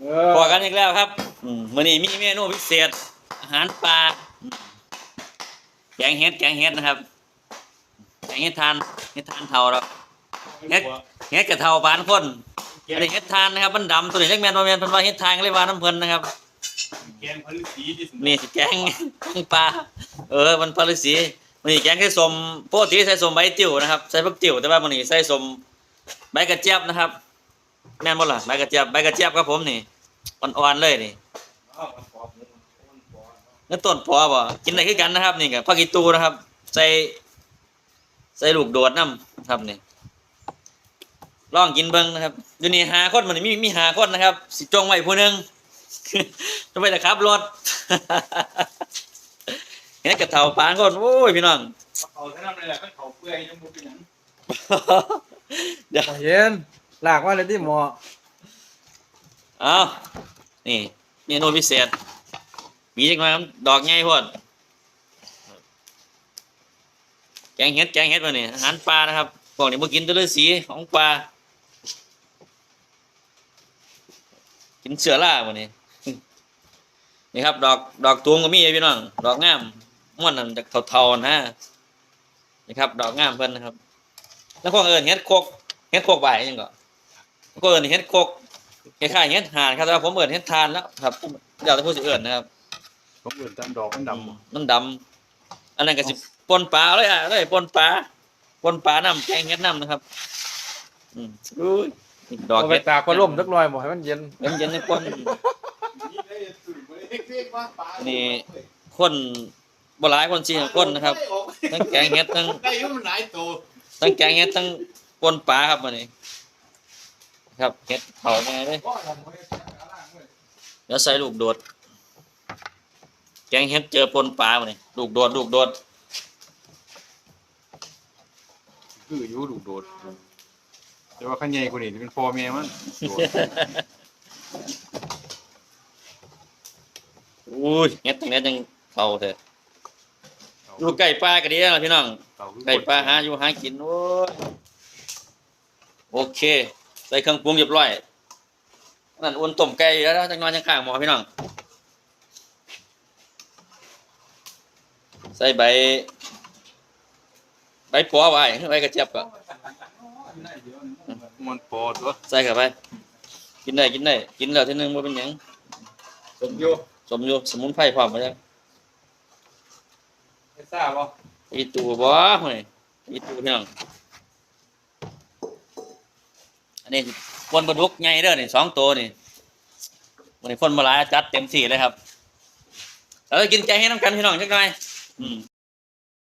เออพอกันอีกแล้วครับอืมวันนี้มีเมนูพิเศษ อาหารปลาแกงเห็ดแกงเห็ดนะครับแกงเห็ดทานเห็ดทานเทาแล้วเห็ดเห็ดกระเทาบานคนอันนี้เห็ดทานนะครับมันดำตัวนี้เล็กแมนตัวแมนเป็นว่าเห็ดทานก็เลยว่าน้ำเพลินนะครับแกงพันสีที่สุดนี่สิแกงแกงปลาเออมันปลาฤาษีมันนี่แกงใส่สมปกติใส่สมใบติ๋วนะครับใส่ผักติ๋วแต่ว่ามันนี่ใส่สมใบกระเจี๊ยบนะครับ แม่นบ่ล่ะใบกระเจี๊ยบใบกระเจี๊ยบครับผมนี่อ่อนๆเลยนี่อ้าวมันปอบมันมันปอบเนื้อต้นพอบ่กินได้คือกันนะครับ นี่กับผักอีตูนะครับ ใส่ใส่ลูกโดดน้ำครับนี่ลองกินเบิ่งนะครับอยู่นี่หาคนมันนี่มีมีหาคนนะครับ สิจงไว้ผู้หนึงจะไปแต่ขับรถเห็นกระเทาปานคนโอ้ยพี่น้องเขาแนะนำเลยแหละเขาเปื่อยยังบ่เป็นหยังเดี๋ยวบ่เห็น หลากว่าเลยที่หมอเอานี่เมนูพิเศษมีจังไงครับดอกใหญ่พวดแกงเห็ดแกงเห็ดมาเนี่ยอาหารปลานะครับพวกนี้มากินตัวเลยสีของปลากินเสือล่ามาเนี่ยนี่ครับ ดอกดอกตูมก็มีพี่น้องดอกงามม่วนนั่นจากเทาๆนะนี่ครับ ดอกงามเพิ่นนะครับ แล้วพวกเอิญเห็ดโคกเห็ดโคกใบยังก็พว กเอิญเห็ดโคกคล้ายๆเห็ดหานครับแต่ว่าผมเอิญเห็ดทานแล้วครับเดี๋ยวจะพูดสิเอิญนะครับผมเอื่นตามดอกมันดมันดำอันนั้นก็สิปนปลาเลยอะเลยปนปลาปนปลาน้ำแกงเห็ดน้ำนะครับ อืมอุ้ยนี่ดอกเอาไปเห็ดตากพัดลมสักหน่อยบ่ให้มันเย็นเย็นเย็นในปนำนี่คนบหลายคนสี่คนนะครับ ทั้งแกงเห็ดทั้งได้อยุ่มันหลายตัวทั้งแกงเห็ดทั้งปนปลาครับมันนี้ ครับเห็ดเผาไงเลยแล้วใส่ลูกโดด แกงเห็ดเจอปนปลามาเนี่ยลูกโดดลูกโดดคืออยู่ดูโดด แต่ว่าขันใหญ่กว่านี้เป็นพ่อแม่มันโดดอุ้ยเห็ดตรงนี้ยังเท่าเถอะลูกไก่ปลาก็ดีแล้วพี่น้องไก่ปลาหาอยู่หากินโอ้ยโอเค ใส่เครื่องปรุงเรียบร้อยนั่นอ้วนต้มไก่อยู่แล้วจังนอนจังข้างหมอพี่น้อง ใส่ใบ ใบปัวไว้ใบกระเจี๊ยบก็มันปอดวะใส่เข้าไป กินได้กินได้กินแล้วทีนึงว่าเป็นหยังสมอยู่สมอยู่สมุนไพรพร้อมมาจังไม่ทราบบ่อีตูบ่เฮ้ยอีตูพี่น้อง อันนี้ปนปลาดุกไงเด้อนี่สองตัวนี่วันนี้พ่นมาหลายจัดเต็มที่เลยครับเราจะกินใจให้น้ำกันพี่น้องจักหน่อย อืม